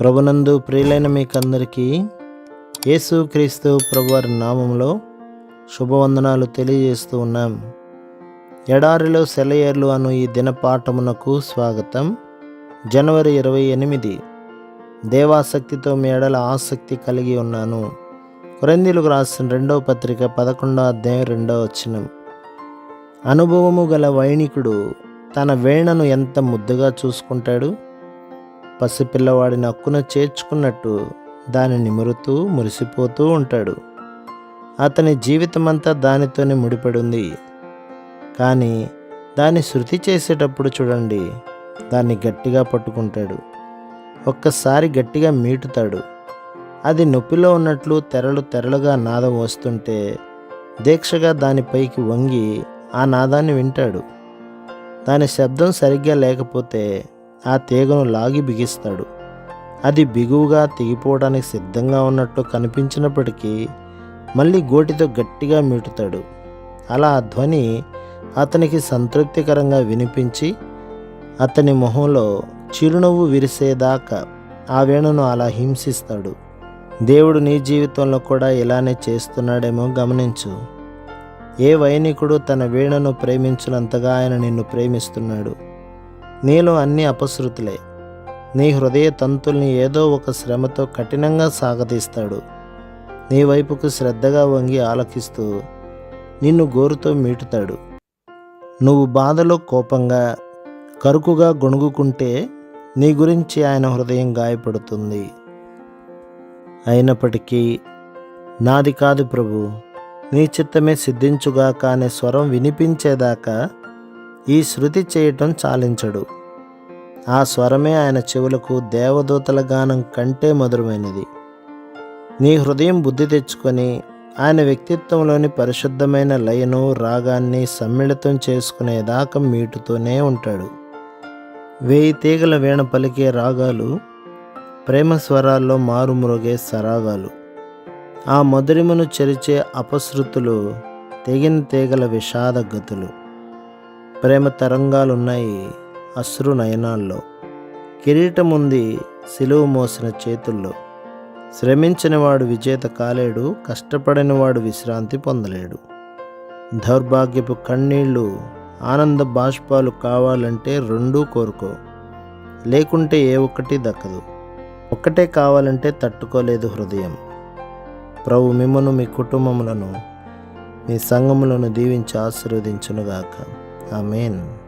ప్రభునందు ప్రియులైన మీకందరికీ యేసుక్రీస్తు ప్రభువారి నామంలో శుభవందనాలు తెలియజేస్తూ ఉన్నాం. ఎడారిలో సెలయేర్లు అను ఈ దినపాఠమునకు స్వాగతం. జనవరి ఇరవై ఎనిమిది. దేవాసక్తితో మీ ఎడల ఆసక్తి కలిగి ఉన్నాను. కొరందీలకు రాసిన రెండవ పత్రిక పదకొండో అధ్యాయం రెండవ వచనం. అనుభవము గల వైణికుడు తన వేణను ఎంత ముద్దుగా చూసుకుంటాడు? పసిపిల్లవాడిని అక్కున చేర్చుకున్నట్టు దాని నిమురుతూ మురిసిపోతూ ఉంటాడు. అతని జీవితమంతా దానితోనే ముడిపడి ఉంది కానీ దాన్ని శృతి చేసేటప్పుడు చూడండి దాన్ని గట్టిగా పట్టుకుంటాడు. ఒక్కసారి గట్టిగా మీటుతాడు. అది నొప్పిలో ఉన్నట్లు తెరలు తెరలుగా నాదం వస్తుంటే దీక్షగా దానిపైకి వంగి ఆ నాదాన్ని వింటాడు. దాని శబ్దం సరిగ్గా లేకపోతే ఆ తీగను లాగి బిగిస్తాడు. అది బిగువుగా తెగిపోవడానికి సిద్ధంగా ఉన్నట్టు కనిపించినప్పటికీ మళ్ళీ గోటితో గట్టిగా మీటుతాడు. అలా ఆ ధ్వని అతనికి సంతృప్తికరంగా వినిపించి అతని మొహంలో చిరునవ్వు విరిసేదాకా ఆ వేణును అలా హింసిస్తాడు. దేవుడు నీ జీవితంలో కూడా ఇలానే చేస్తున్నాడేమో గమనించు. ఏ వైనికుడు తన వీణను ప్రేమించినంతగా ఆయన నిన్ను ప్రేమిస్తున్నాడు. నీలో అన్ని అపశృతులే. నీ హృదయ తంతుల్ని ఏదో ఒక శ్రమతో కఠినంగా సాగదీస్తాడు. నీ వైపుకు శ్రద్ధగా వంగి ఆలకిస్తూ నిన్ను గోరుతో మీటుతాడు. నువ్వు బాధలో కోపంగా కరుకుగా గొణుగుకుంటే నీ గురించి ఆయన హృదయం గాయపడుతుంది. అయినప్పటికీ నాది కాదు ప్రభు నీ చిత్తమే సిద్ధించుగాక అనే స్వరం వినిపించేదాకా ఈ శృతి చేయటం చాలించడు. ఆ స్వరమే ఆయన చెవులకు దేవదూతల గానం కంటే మధురమైనది. నీ హృదయం బుద్ధి తెచ్చుకొని ఆయన వ్యక్తిత్వంలోని పరిశుద్ధమైన లయను రాగాన్ని సమ్మిళితం చేసుకునేదాకా మీటుతూనే ఉంటాడు. వేయి తీగల వీణ పలికే రాగాలు ప్రేమ స్వరాల్లో మారుమ్రోగే సరాగాలు. ఆ మధురిమను చెరిచే అపశృతులు తెగిన తీగల విషాద గతులు. ప్రేమ తరంగాలున్నాయి అశ్రు నయనాల్లో. కిరీటం ఉంది సిలువు మోసిన చేతుల్లో. శ్రమించినవాడు విజేత కాలేడు కష్టపడినవాడు విశ్రాంతి పొందలేడు. దౌర్భాగ్యపు కన్నీళ్ళు ఆనంద బాష్పాలు కావాలంటే రెండూ కోరుకో. లేకుంటే ఏ ఒక్కటి దక్కదు. ఒక్కటే కావాలంటే తట్టుకోలేదు హృదయం. ప్రభు మిమ్మను మీ కుటుంబములను మీ సంఘములను దీవించి ఆశీర్వదించునుగాక. Amen.